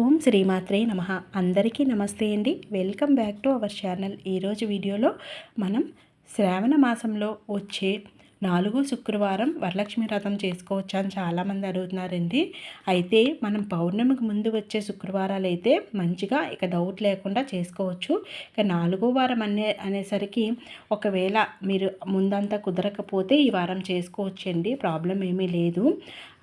ఓం శ్రీమాత్రే నమ. అందరికీ నమస్తే అండి. Welcome back to our channel. ఈరోజు వీడియోలో మనం శ్రావణ మాసంలో వచ్చే నాలుగు శుక్రవారం వరలక్ష్మి వ్రతం చేసుకోవచ్చా అని చాలామంది అడుగుతున్నారండి. అయితే మనం పౌర్ణమికి ముందు వచ్చే శుక్రవారాలు అయితే మంచిగా ఇక డౌట్ లేకుండా చేసుకోవచ్చు. ఇక నాలుగో వారం అనే అనేసరికి ఒకవేళ మీరు ముందంతా కుదరకపోతే ఈ వారం చేసుకోవచ్చండి. ప్రాబ్లం ఏమీ లేదు.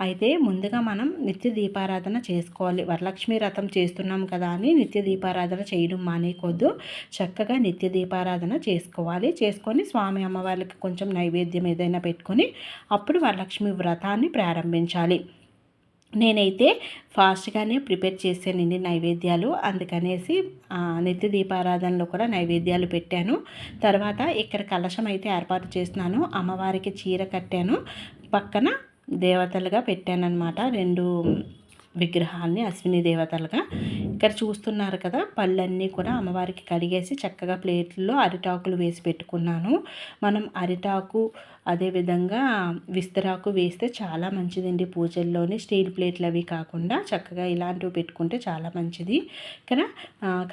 అయితే ముందుగా మనం నిత్య దీపారాధన చేసుకోవాలి. వరలక్ష్మి వ్రతం చేస్తున్నాం కదా అని నిత్య దీపారాధన చేయడం మానేకొద్దు. చక్కగా నిత్య దీపారాధన చేసుకోవాలి. చేసుకొని స్వామి అమ్మవారికి కొంచెం నైవేద్యం ఏదైనా పెట్టుకొని అప్పుడు వరలక్ష్మి వ్రతాన్ని ప్రారంభించాలి. నేనైతే ఫాస్ట్గానే ప్రిపేర్ చేసానండి నైవేద్యాలు అందుకనేసి నిత్య దీపారాధనలో కూడా నైవేద్యాలు పెట్టాను. తర్వాత ఇక్కడ కలశం అయితే ఏర్పాటు చేస్తున్నాను. అమ్మవారికి చీర కట్టాను. పక్కన దేవతలుగా పెట్టానన్నమాట. రెండు విగ్రహాల్ని అశ్విని దేవతలుగా. ఇక్కడ చూస్తున్నారు కదా పళ్ళన్నీ కూడా అమ్మవారికి కడిగేసి చక్కగా ప్లేట్లో అరిటాకులు వేసి పెట్టుకున్నాను. మనం అరిటాకు అదేవిధంగా విస్తరాకు వేస్తే చాలా మంచిదండి పూజల్లోని స్టీల్ ప్లేట్లు అవి కాకుండా చక్కగా ఇలాంటివి పెట్టుకుంటే చాలా మంచిది. ఇక్కడ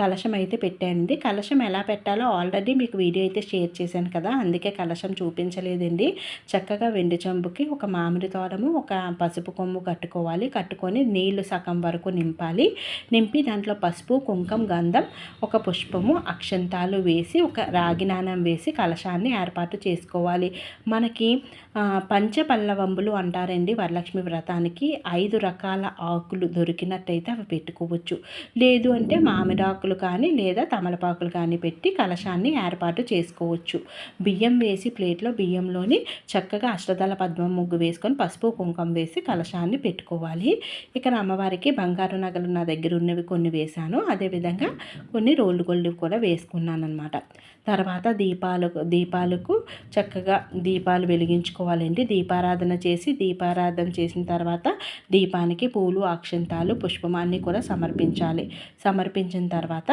కలశం అయితే పెట్టానండి. కలశం ఎలా పెట్టాలో ఆల్రెడీ మీకు వీడియో అయితే షేర్ చేశాను కదా? అందుకే కలశం చూపించలేదండి. చక్కగా వెండి చెంబుకి ఒక మామిడి తోడము ఒక పసుపు కొమ్ము కట్టుకోవాలి. కట్టుకొని నీళ్ళు సగం వరకు నింపాలి. నింపి దాంట్లో పసుపు కుంకం గంధం ఒక పుష్పము అక్షంతాలు వేసి ఒక రాగి నాణం వేసి కలశాన్ని ఏర్పాటు చేసుకోవాలి. మనకి పంచపల్లవంబులు అంటారండి వరలక్ష్మి వ్రతానికి. ఐదు రకాల ఆకులు దొరికినట్టయితే అవి పెట్టుకోవచ్చు. లేదు అంటే మామిడాకులు కానీ లేదా తమలపాకులు కానీ పెట్టి కలశాన్ని ఏర్పాటు చేసుకోవచ్చు. బియ్యం వేసి ప్లేట్లో బియ్యంలోని చక్కగా అష్టదళ పద్మం ముగ్గు వేసుకొని పసుపు కుంకం వేసి కలశాన్ని పెట్టుకోవాలి. ఇక్కడ అమ్మవారికి బంగారు నగలు నా దగ్గర ఉన్నవి కొన్ని వేశాను. అదేవిధంగా కొన్ని రోళ్ళు గొళ్ళు కూడా వేసుకున్నాను అనమాట తర్వాత దీపాలకు దీపాలకు చక్కగా దీప దీపాలు వెలిగించుకోవాలండి. దీపారాధన చేసి దీపారాధన చేసిన తర్వాత దీపానికి పూలు అక్షంతాలు పుష్పమాన్ని కూడా సమర్పించాలి. సమర్పించిన తర్వాత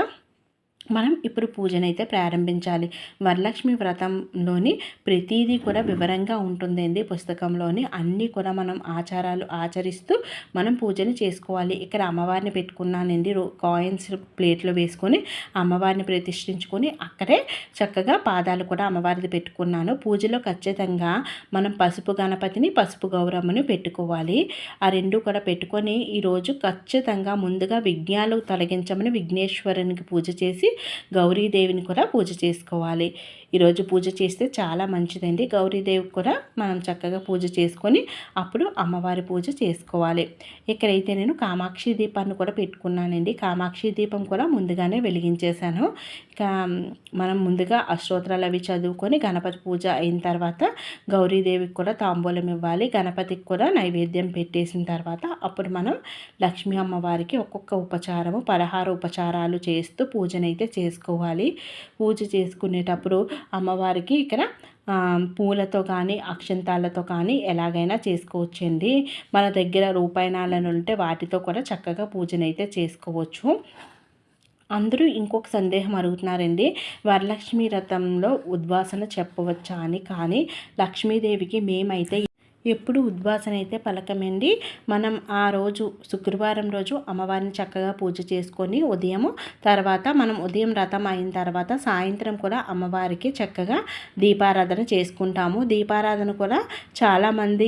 మనం ఇప్పుడు పూజనైతే ప్రారంభించాలి. వరలక్ష్మి వ్రతంలోని ప్రతిదీ కూడా వివరంగా ఉంటుందండి పుస్తకంలోని. అన్నీ కూడా మనం ఆచారాలు ఆచరిస్తూ మనం పూజను చేసుకోవాలి. ఇక్కడ అమ్మవారిని పెట్టుకున్నానండి. కాయిన్స్ ప్లేట్లో వేసుకొని అమ్మవారిని ప్రతిష్ఠించుకొని అక్కడే చక్కగా పాదాలు కూడా అమ్మవారిది పెట్టుకున్నాను. పూజలో ఖచ్చితంగా మనం పసుపు గణపతిని పసుపు గౌరమ్మని పెట్టుకోవాలి. ఆ రెండు కూడా పెట్టుకొని ఈరోజు ఖచ్చితంగా ముందుగా విఘ్నాలు తొలగించమని విఘ్నేశ్వరునికి పూజ చేసి గౌరీదేవిని కూడా పూజ చేసుకోవాలి. ఈరోజు పూజ చేస్తే చాలా మంచిదండి. గౌరీదేవి కూడా మనం చక్కగా పూజ చేసుకొని అప్పుడు అమ్మవారి పూజ చేసుకోవాలి. ఇక్కడైతే నేను కామాక్షి దీపాన్ని కూడా పెట్టుకున్నానండి. కామాక్షి దీపం కూడా ముందుగానే వెలిగించేశాను. మనం ముందుగా అష్టోత్తరాలు అవి చదువుకొని గణపతి పూజ అయిన తర్వాత గౌరీదేవికి కూడా తాంబూలం ఇవ్వాలి. గణపతికి కూడా నైవేద్యం పెట్టేసిన తర్వాత అప్పుడు మనం లక్ష్మీ అమ్మవారికి ఒక్కొక్క ఉపచారము పదహారు ఉపచారాలు చేస్తూ పూజనైతే చేసుకోవాలి. పూజ చేసుకునేటప్పుడు అమ్మవారికి ఇక్కడ పూలతో కానీ అక్షంతాలతో కానీ ఎలాగైనా చేసుకోవచ్చండి. మన దగ్గర రూపాయనాలను ఉంటే వాటితో కూడా చక్కగా పూజనైతే చేసుకోవచ్చు. అందరూ ఇంకొక సందేహం అడుగుతున్నారండి. వరలక్ష్మి రథంలో ఉద్వాసన చెప్పవచ్చా అని. కానీ లక్ష్మీదేవికి మేమైతే ఎప్పుడు ఉద్వాసన అయితే పలకమండి. మనం ఆ రోజు శుక్రవారం రోజు అమ్మవారిని చక్కగా పూజ చేసుకొని ఉదయం తర్వాత మనం ఉదయం రథం అయిన తర్వాత సాయంత్రం కూడా అమ్మవారికి చక్కగా దీపారాధన చేసుకుంటాము. దీపారాధన కూడా చాలామంది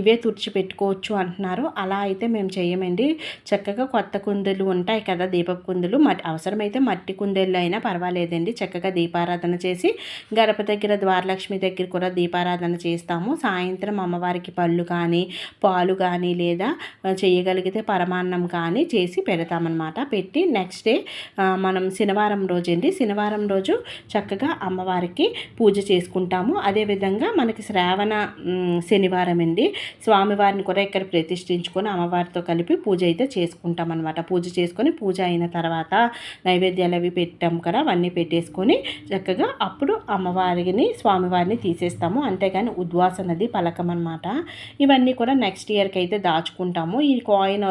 ఇవే తుడిచిపెట్టుకోవచ్చు అంటున్నారు. అలా అయితే మేము చేయమండి. చక్కగా కొత్త కుందులు ఉంటాయి కదా దీపపు కుందులు. మట్టి అవసరమైతే మట్టి కుందేళ్ళు అయినా పర్వాలేదండి. చక్కగా దీపారాధన చేసి గడప దగ్గర ద్వారలక్ష్మి దగ్గర కూడా దీపారాధన చేస్తాము. సాయంత్రం అమ్మవారి అమ్మవారికి పళ్ళు కానీ పాలు కానీ లేదా చేయగలిగితే పరమాన్నం కానీ చేసి పెడతామన్నమాట. పెట్టి నెక్స్ట్ డే మనం శనివారం రోజు అండి శనివారం రోజు చక్కగా అమ్మవారికి పూజ చేసుకుంటాము. అదేవిధంగా మనకి శ్రావణ శనివారం అండి స్వామివారిని కూడా ఇక్కడ ప్రతిష్ఠించుకొని అమ్మవారితో కలిపి పూజ అయితే చేసుకుంటాం అనమాట పూజ చేసుకొని పూజ అయిన తర్వాత నైవేద్యాలు అవి పెట్టాం కదా అవన్నీ పెట్టేసుకొని చక్కగా అప్పుడు అమ్మవారిని స్వామివారిని తీసేస్తాము. అంతేగాని ఉద్వాసనది పలకం అనమాట అనమాట ఇవన్నీ కూడా నెక్స్ట్ ఇయర్కి అయితే దాచుకుంటాము. ఈ కాయిన్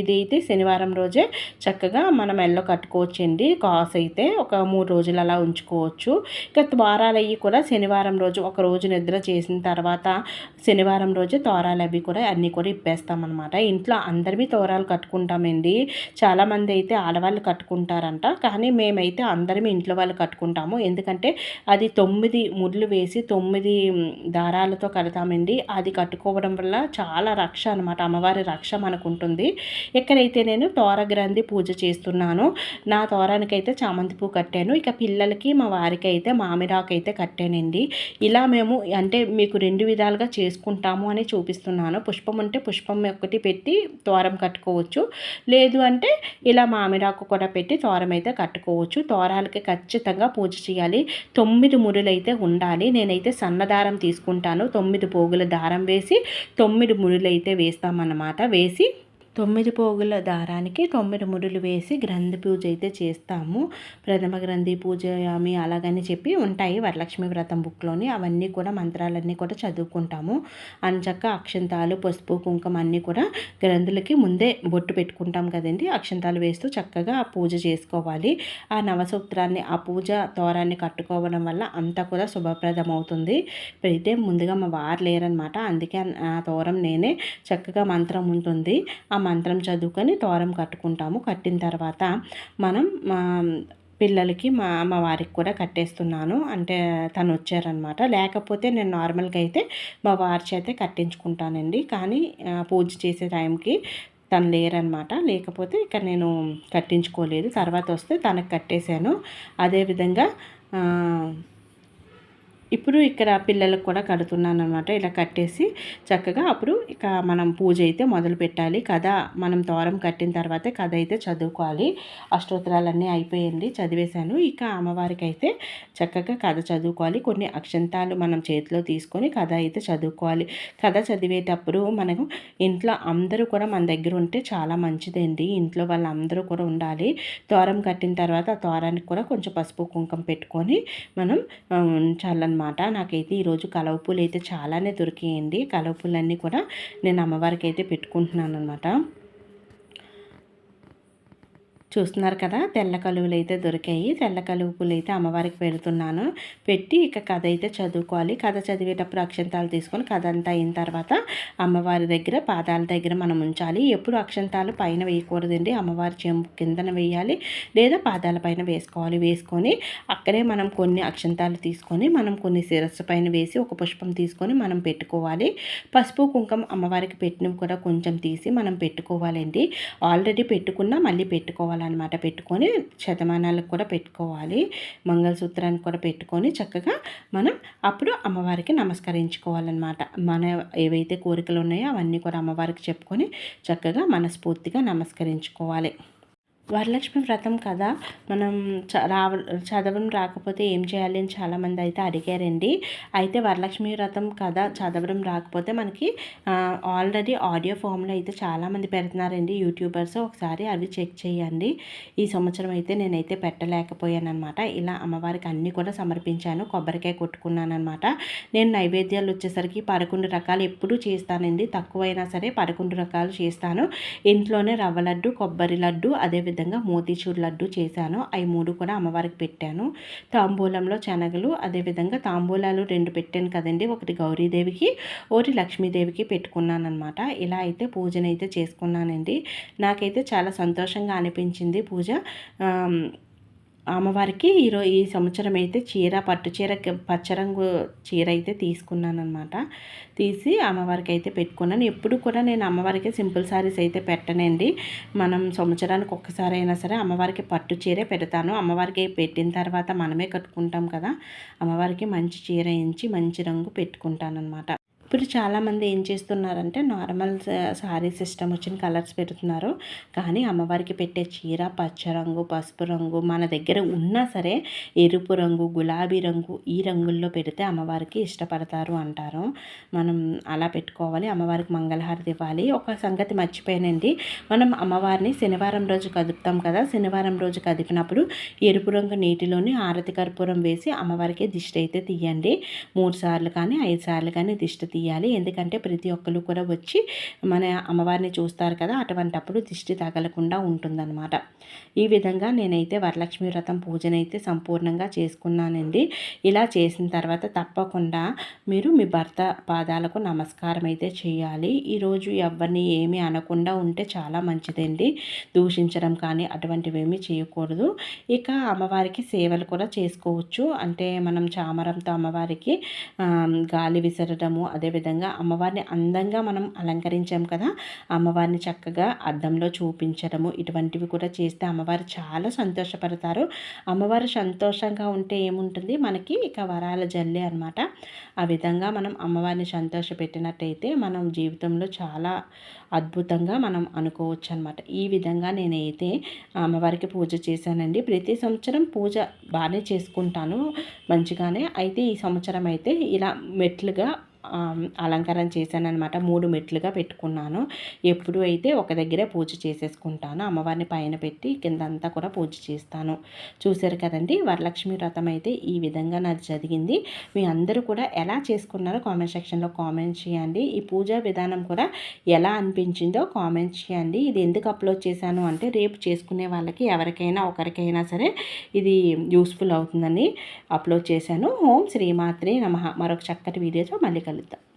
ఇది అయితే శనివారం రోజే చక్కగా మనం ఎల్లో కట్టుకోవచ్చండి. కాస్ అయితే ఒక మూడు రోజులు అలా ఉంచుకోవచ్చు. ఇక ద్వారాలు అవి కూడా శనివారం రోజు ఒక రోజు నిద్ర చేసిన తర్వాత శనివారం రోజు తోరాలు అవి కూడా అన్నీ కూడా ఇప్పేస్తామన్నమాట. ఇంట్లో అందరివి తోరాలు కట్టుకుంటామండి. చాలామంది అయితే ఆడవాళ్ళు కట్టుకుంటారంట. కానీ మేమైతే అందరం ఇంట్లో వాళ్ళు కట్టుకుంటాము. ఎందుకంటే అది తొమ్మిది ముళ్ళు వేసి తొమ్మిది దారాలతో కడతామండి. అది కట్టుకోవడం వల్ల చాలా రక్ష అనమాట అమ్మవారి రక్ష మనకు ఉంటుంది ఎక్కడైతే నేను తోర గ్రంథి పూజ చేస్తున్నాను నా తోరానికైతే చామంతి పువ్వు కట్టాను. ఇక పిల్లలకి మా వారికి అయితే మామిడాకు అయితే కట్టానండి. ఇలా మేము అంటే మీకు రెండు విధాలుగా చేసుకుంటాము అని చూపిస్తున్నాను. పుష్పం ఉంటే పుష్పం ఒకటి పెట్టి తోరం కట్టుకోవచ్చు. లేదు అంటే ఇలా మామిడాకు కూడా పెట్టి తోరం అయితే కట్టుకోవచ్చు. తోరాలకి ఖచ్చితంగా పూజ చేయాలి. తొమ్మిది మురులు అయితే ఉండాలి. నేనైతే సన్నదారం తీసుకుంటాను. తొమ్మిది పోగుల దారం వేసి తొమ్మిది మురులు అయితే వేస్తామన్నమాట. వేసి తొమ్మిది పోగుల దారానికి తొమ్మిది ముడులు వేసి గ్రంథి పూజ అయితే చేస్తాము. ప్రథమ గ్రంథి పూజ ఆమె అలాగని చెప్పి ఉంటాయి. వరలక్ష్మి వ్రతం బుక్లోని అవన్నీ కూడా మంత్రాలన్నీ కూడా చదువుకుంటాము. అంచక్క అక్షంతాలు పసుపు కుంకుమ అన్నీ కూడా గ్రంథులకి ముందే బొట్టు పెట్టుకుంటాం కదండి. అక్షంతాలు వేస్తూ చక్కగా ఆ పూజ చేసుకోవాలి. ఆ నవసూత్రాన్ని ఆ పూజ తోరాన్ని కట్టుకోవడం వల్ల అంతా కూడా శుభప్రదం అవుతుంది అయితే ముందుగా మా వారు లేరనమాట అందుకే ఆ తోరం నేనే చక్కగా మంత్రం ఉంటుంది. ఆ మంత్రం చదువుకొని తోరం కట్టుకుంటాము. కట్టిన తర్వాత మనం పిల్లలకి మా అమ్మవారికి కూడా కట్టేస్తున్నాను. అంటే తను వచ్చారనమాట లేకపోతే నేను నార్మల్గా అయితే మా వారి చేతే కట్టించుకుంటానండి. కానీ పూజ చేసే టైంకి తను లేరనమాట లేకపోతే ఇక నేను కట్టించుకోలేదు. తర్వాత వస్తే తనకు కట్టేశాను. అదేవిధంగా ఇప్పుడు ఇక్కడ పిల్లలకు కూడా కడుతున్నాను అనమాట ఇలా కట్టేసి చక్కగా అప్పుడు ఇక మనం పూజ అయితే మొదలు పెట్టాలి. కథ మనం తోరం కట్టిన తర్వాతే కథ అయితే చదువుకోవాలి. అష్టోత్తరాలన్నీ అయిపోయింది చదివేశాను. ఇక అమ్మవారికి అయితే చక్కగా కథ చదువుకోవాలి. కొన్ని అక్షంతాలు మనం చేతిలో తీసుకొని కథ అయితే చదువుకోవాలి. కథ చదివేటప్పుడు మనకు ఇంట్లో అందరూ కూడా మన దగ్గర ఉంటే చాలా మంచిదండి. ఇంట్లో వాళ్ళందరూ కూడా ఉండాలి. తోరం కట్టిన తర్వాత ఆ తోరానికి కూడా కొంచెం పసుపు కుంకం పెట్టుకొని మనం చాలా అనమాట నాకైతే ఈరోజు కలవపూలు అయితే చాలానే దొరికాయండి. కలవపూలన్నీ కూడా నేను అమ్మవారికి అయితే పెట్టుకుంటున్నాను అనమాట చూస్తున్నారు కదా తెల్ల కలువులు అయితే దొరికాయి. తెల్ల కలువులు అయితే అమ్మవారికి పెడుతున్నాను. పెట్టి ఇక కథ అయితే చదువుకోవాలి. కథ చదివేటప్పుడు అక్షంతాలు తీసుకొని కథ అంతా అయిన తర్వాత అమ్మవారి దగ్గర పాదాల దగ్గర మనం ఉంచాలి. ఎప్పుడు అక్షంతాలు పైన వేయకూడదండి. అమ్మవారి చెంపు కిందన వేయాలి. లేదా పాదాల పైన వేసుకోవాలి. వేసుకొని అక్కడే మనం కొన్ని అక్షంతాలు తీసుకొని మనం కొన్ని శిరస్సు పైన వేసి ఒక పుష్పం తీసుకొని మనం పెట్టుకోవాలి. పసుపు కుంకం అమ్మవారికి పెట్టినవి కూడా కొంచెం తీసి మనం పెట్టుకోవాలండి. ఆల్రెడీ పెట్టుకున్నా మళ్ళీ పెట్టుకోవాలి పెట్టుకోవాలన్నమాట పెట్టుకొని శతమానాలకు కూడా పెట్టుకోవాలి. మంగళసూత్రానికి కూడా పెట్టుకొని చక్కగా మనం అప్పుడు అమ్మవారికి నమస్కరించుకోవాలన్నమాట. మన ఏవైతే కోరికలు ఉన్నాయో అవన్నీ కూడా అమ్మవారికి చెప్పుకొని చక్కగా మనస్ఫూర్తిగా నమస్కరించుకోవాలి. వరలక్ష్మి వ్రతం కదా? మనం రావ చదవడం రాకపోతే ఏం చేయాలి అని చాలామంది అయితే అడిగారండి. అయితే వరలక్ష్మి వ్రతం కదా? చదవడం రాకపోతే మనకి ఆల్రెడీ ఆడియో ఫామ్లో అయితే చాలామంది పెడుతున్నారండి యూట్యూబర్స్. ఒకసారి అవి చెక్ చేయండి. ఈ సంవత్సరం అయితే నేనైతే పెట్టలేకపోయాను అనమాట ఇలా అమ్మవారికి అన్నీ కూడా సమర్పించాను. కొబ్బరికాయ కొట్టుకున్నాను అనమాట నేను నైవేద్యాలు వచ్చేసరికి పదకొండు రకాలు ఎప్పుడూ చేస్తానండి. తక్కువైనా సరే పదకొండు రకాలు చేస్తాను. ఇంట్లోనే రవ్వ లడ్డు కొబ్బరి లడ్డు అదేవిధంగా విధంగా మోతీచూర్ లడ్డు చేశాను. అవి మూడు కూడా అమ్మవారికి పెట్టాను. తాంబూలంలో శనగలు అదేవిధంగా తాంబూలాలు రెండు పెట్టాను కదండి. ఒకటి గౌరీదేవికి ఒకటి లక్ష్మీదేవికి పెట్టుకున్నాను అనమాట ఇలా అయితే పూజనైతే చేసుకున్నానండి. నాకైతే చాలా సంతోషంగా అనిపించింది పూజ. అమ్మవారికి ఈరోజు ఈ సంవత్సరం అయితే చీర పట్టు చీర పచ్చరంగు చీర అయితే తీసుకున్నాను అనమాట తీసి అమ్మవారికి అయితే పెట్టుకున్నాను. ఎప్పుడు కూడా నేను అమ్మవారికి సింపుల్ శారీస్ అయితే పెట్టనండి. మనం సంవత్సరానికి ఒక్కసారి అయినా సరే అమ్మవారికి పట్టు చీరే పెడతాను. అమ్మవారికి పెట్టిన తర్వాత మనమే కట్టుకుంటాం కదా. అమ్మవారికి మంచి చీర ఎంచి మంచి రంగు పెట్టుకుంటాను అనమాట ఇప్పుడు చాలామంది ఏం చేస్తున్నారంటే నార్మల్ శారీ సిస్టమ్ వచ్చిన కలర్స్ పెడుతున్నారు. కానీ అమ్మవారికి పెట్టే చీర పచ్చ రంగు పసుపు రంగు మన దగ్గర ఉన్నా సరే ఎరుపు రంగు గులాబీ రంగు ఈ రంగుల్లో పెడితే అమ్మవారికి ఇష్టపడతారు అంటారు. మనం అలా పెట్టుకోవాలి అమ్మవారికి మంగళహారతి ఇవ్వాలి. ఒక సంగతి మర్చిపోయానండి. మనం అమ్మవారిని శనివారం రోజు కదుపుతాం కదా శనివారం రోజు కదిపినప్పుడు ఎరుపు రంగు నీటిలోని ఆరతి కర్పూరం వేసి అమ్మవారికి దిష్టి అయితే తీయండి. మూడు సార్లు కానీ ఐదు సార్లు కానీ దిష్టి తీయాలి. ఎందుకంటే ప్రతి ఒక్కరు కూడా వచ్చి మన అమ్మవారిని చూస్తారు కదా అటువంటప్పుడు దిష్టి తగలకుండా ఉంటుందన్నమాట. ఈ విధంగా నేనైతే వరలక్ష్మి వ్రతం పూజనైతే సంపూర్ణంగా చేసుకున్నానండి. ఇలా చేసిన తర్వాత తప్పకుండా మీరు మీ భర్త పాదాలకు నమస్కారం అయితే చేయాలి ఈరోజు ఎవరిని ఏమీ అనకుండా ఉంటే చాలా మంచిదండి. దూషించడం కానీ అటువంటివి ఏమి చేయకూడదు. ఇక అమ్మవారికి సేవలు కూడా చేసుకోవచ్చు. అంటే మనం చామరంతో అమ్మవారికి గాలి విసరడము అదేవిధంగా అమ్మవారిని అందంగా మనం అలంకరించాం కదా అమ్మవారిని చక్కగా అద్దంలో చూపించడము ఇటువంటివి కూడా చేస్తే అమ్మవారు చాలా సంతోషపడతారు. అమ్మవారు సంతోషంగా ఉంటే ఏముంటుంది? మనకి ఇక వరాల జల్లే అనమాట ఆ విధంగా మనం అమ్మవారిని సంతోషపెట్టినట్టయితే మనం జీవితంలో చాలా అద్భుతంగా మనం అనుకోవచ్చు అనమాట ఈ విధంగా నేనైతే అమ్మవారికి పూజ చేశానండి. ప్రతి సంవత్సరం పూజ బాగానే చేసుకుంటాను మంచిగానే. అయితే ఈ సంవత్సరం అయితే ఇలా మెట్లుగా అలంకరణ చేశానమాట మూడు మెట్లుగా పెట్టుకున్నాను. ఎప్పుడు అయితే ఒక దగ్గరే పూజ చేసేసుకుంటాను అమ్మవారిని పైన పెట్టి కింద అంతా కూడా పూజ చేస్తాను. చూశారు కదండి వరలక్ష్మి వ్రతం అయితే ఈ విధంగా నాది జరిగింది. మీ అందరూ కూడా ఎలా చేసుకున్నారో కామెంట్ సెక్షన్లో కామెంట్ చేయండి. ఈ పూజా విధానం కూడా ఎలా అనిపించిందో కామెంట్ చేయండి. ఇది ఎందుకు అప్లోడ్ చేశాను అంటే రేపు చేసుకునే వాళ్ళకి ఎవరికైనా ఒకరికైనా సరే ఇది యూస్ఫుల్ అవుతుందని అప్లోడ్ చేశాను. హోమ్ శ్రీమాత్రి నమ. మరొక చక్కటి వీడియోతో మళ్ళీ ಫಲಿತ